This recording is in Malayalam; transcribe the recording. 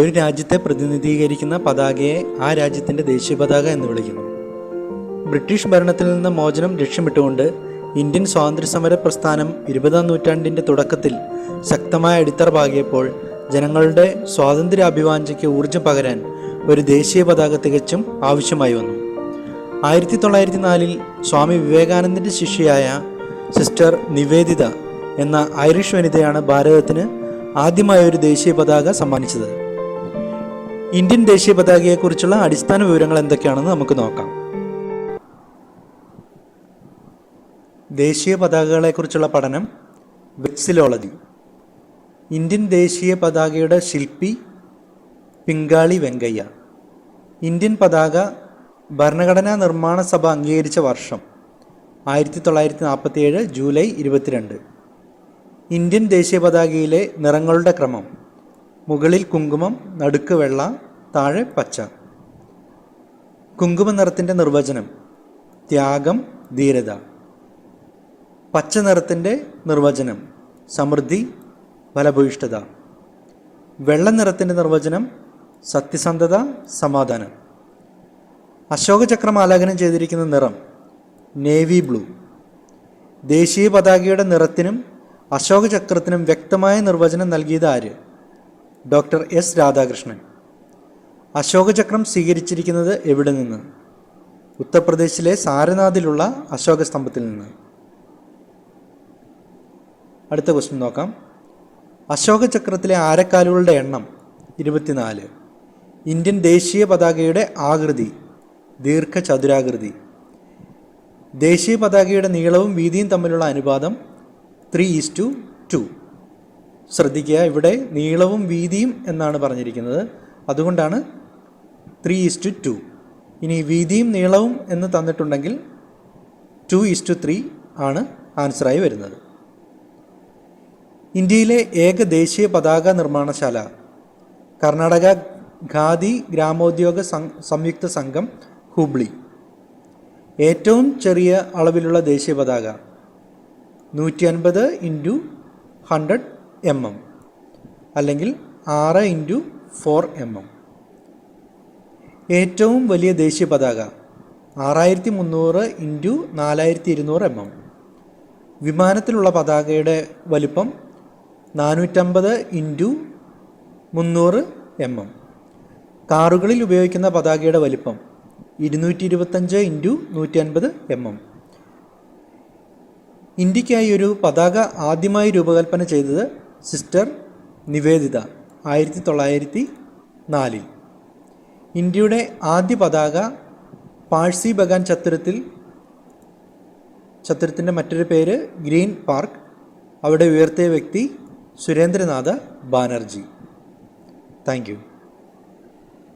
ഒരു രാജ്യത്തെ പ്രതിനിധീകരിക്കുന്ന പതാകയെ ആ രാജ്യത്തിന്റെ ദേശീയ പതാക എന്ന് വിളിക്കുന്നു. ബ്രിട്ടീഷ് ഭരണത്തിൽ നിന്ന് മോചനം ലക്ഷ്യമിട്ടുകൊണ്ട് ഇന്ത്യൻ സ്വാതന്ത്ര്യസമര പ്രസ്ഥാനം ഇരുപതാം നൂറ്റാണ്ടിന്റെ തുടക്കത്തിൽ ശക്തമായ അടിത്തറ പാകിയപ്പോൾ ജനങ്ങളുടെ സ്വാതന്ത്ര്യാഭിവാഞ്ചയ്ക്ക് ഊർജം പകരാൻ ഒരു ദേശീയ പതാക തികച്ചും ആവശ്യമായി വന്നു. ആയിരത്തി തൊള്ളായിരത്തി നാലിൽ സ്വാമി വിവേകാനന്ദന്റെ ശിഷ്യയായ സിസ്റ്റർ നിവേദിത എന്ന ഐറിഷ് വനിതയാണ് ഭാരതത്തിന് ആദ്യമായ ഒരു ദേശീയ പതാക സമ്മാനിച്ചത്. ഇന്ത്യൻ ദേശീയ പതാകയെക്കുറിച്ചുള്ള അടിസ്ഥാന വിവരങ്ങൾ എന്തൊക്കെയാണെന്ന് നമുക്ക് നോക്കാം. ദേശീയ പതാകകളെക്കുറിച്ചുള്ള പഠനം വെക്സിലോളജി. ഇന്ത്യൻ ദേശീയ പതാകയുടെ ശില്പി പിങ്കാളി വെങ്കയ്യ. ഇന്ത്യൻ പതാക ഭരണഘടനാ നിർമ്മാണ സഭ അംഗീകരിച്ച വർഷം ആയിരത്തി തൊള്ളായിരത്തി നാൽപ്പത്തിയേഴ് ജൂലൈ ഇരുപത്തിരണ്ട്. ഇന്ത്യൻ ദേശീയ പതാകയിലെ നിറങ്ങളുടെ ക്രമം മുകളിൽ കുങ്കുമം നടുക്ക് വെള്ള താഴെ പച്ച. കുങ്കുമ നിറത്തിന്റെ നിർവചനം ത്യാഗം ധീരത. പച്ച നിറത്തിന്റെ നിർവചനം സമൃദ്ധി ഫലഭൂയിഷ്ഠത. വെള്ള നിറത്തിന്റെ നിർവചനം സത്യസന്ധത സമാധാനം. അശോകചക്രം ആലാപനം ചെയ്തിരിക്കുന്ന നിറം നേവി ബ്ലൂ. ദേശീയ പതാകയുടെ നിറത്തിനും അശോകചക്രത്തിനും വ്യക്തമായ നിർവചനം നൽകിയത് ആര്? Doctor S Radhakrishnan. അശോകചക്രം സ്വീകരിച്ചിരിക്കുന്നത് എവിടെ നിന്ന്? ഉത്തർപ്രദേശിലെ സാരനാഥിലുള്ള അശോക സ്തംഭത്തിൽ നിന്ന്. അടുത്ത ക്വസ്റ്റ്യൻ നോക്കാം. അശോകചക്രത്തിലെ ആരക്കാലുകളുടെ എണ്ണം ഇരുപത്തിനാല്. ഇന്ത്യൻ ദേശീയ പതാകയുടെ ആകൃതി ദീർഘചതുരാകൃതി. ദേശീയ പതാകയുടെ നീളവും വീതിയും തമ്മിലുള്ള അനുപാതം ത്രീ ഈസ് ടു ടു ശ്രദ്ധിക്കുക. ഇവിടെ നീളവും വീതിയും എന്നാണ് പറഞ്ഞിരിക്കുന്നത്. അതുകൊണ്ടാണ് ത്രീ ഈസ് ടു ഇനി വീതിയും നീളവും എന്ന് തന്നിട്ടുണ്ടെങ്കിൽ ടു ഈസ് ടു ത്രീ ആണ് ആൻസറായി വരുന്നത്. ഇന്ത്യയിലെ ഏക ദേശീയ പതാക നിർമ്മാണശാല കർണാടക ഖാദി ഗ്രാമോദ്യോഗ സംയുക്ത സംഘം ഹുബ്ലി. ഏറ്റവും ചെറിയ അളവിലുള്ള ദേശീയ പതാക നൂറ്റി അൻപത് ഇന്റു ഹൺഡ്രഡ് എം എം. അല്ലെങ്കിൽ ആറ് ഇന്റു ഫോർ എം എം. ഏറ്റവും വലിയ ദേശീയ പതാക ആറായിരത്തി മുന്നൂറ് ഇന്റു നാലായിരത്തി ഇരുന്നൂറ് എം എം. വിമാനത്തിലുള്ള പതാകയുടെ വലിപ്പം നാനൂറ്റമ്പത് ഇന്റു മുന്നൂറ് എം എം. കാറുകളിൽ ഉപയോഗിക്കുന്ന പതാകയുടെ വലിപ്പം ഇരുന്നൂറ്റി ഇരുപത്തഞ്ച് ഇന്റു നൂറ്റി അൻപത് എം എം. ഇന്ത്യക്കായി ഒരു പതാക ആദ്യമായി രൂപകൽപ്പന ചെയ്തത് സിസ്റ്റർ നിവേദിത ആയിരത്തി തൊള്ളായിരത്തി നാലിൽ ഇന്ത്യയുടെ ആദ്യ പതാക പാഴ്സി ബഗാൻ ചത്തുരത്തിൽ ചത്തുരത്തിന്റെ മറ്റൊരു പേര് ഗ്രീൻ പാർക്ക് അവിടെ ഉയർത്തിയ വ്യക്തി സുരേന്ദ്രനാഥ ബാനർജി. താങ്ക്